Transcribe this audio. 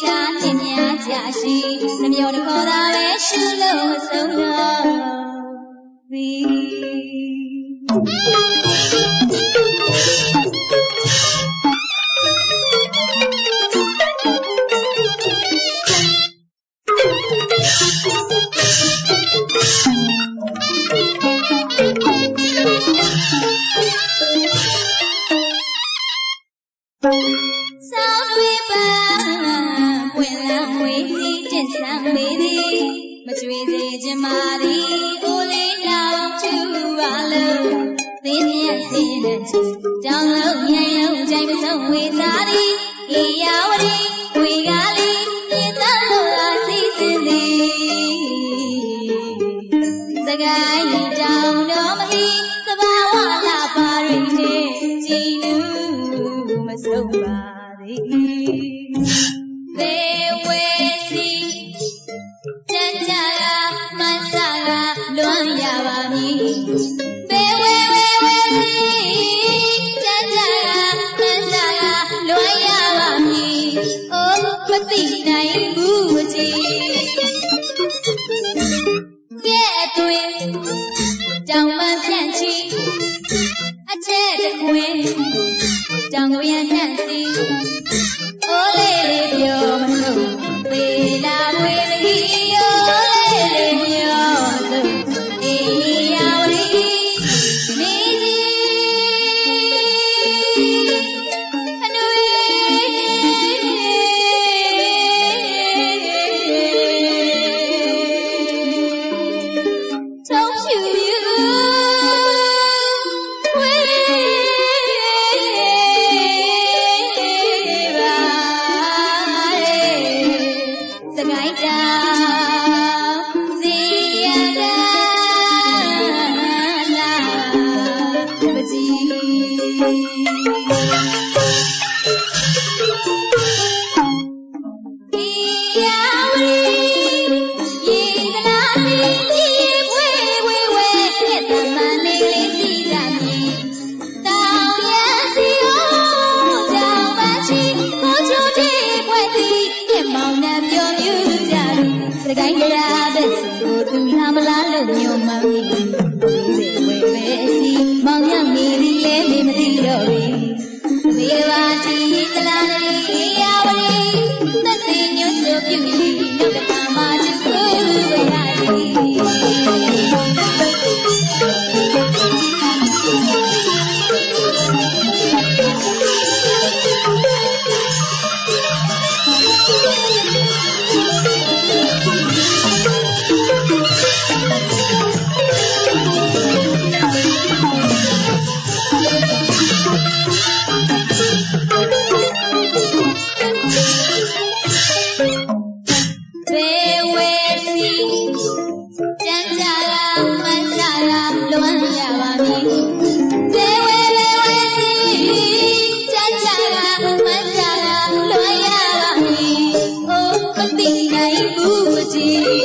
ချာချင်းများကြရှိသမျောတခေါ်တာပဲရှုလို့ဆုံးတော့ွင့်လန်းဝေးတင်ဆန်းနေသည်မကြွေသေးခြင်းမာသည် စီနဲ့ကြောင်လုံးမြိုင်လုံးကြိုင်ပစုံဝေသာရီဧရာဝတီဝေကားလေးမြေသားလို့လာစီစဉ်သည်သခိုင်းတောင်တော်မလီသဘာဝလာပါရိတဲ့ကြည်နူးမဆုံးပါသေးံကိုရထက်စီ စကိုင်းကြရတဲ့ကိုသူလာမလားလို့ညွန်မှန်းမိဒီဝဲပဲစီမောင်ရောက်နေပြီလေမသိတော့ဘူးမေဝါတီတလားလေးရ बुझी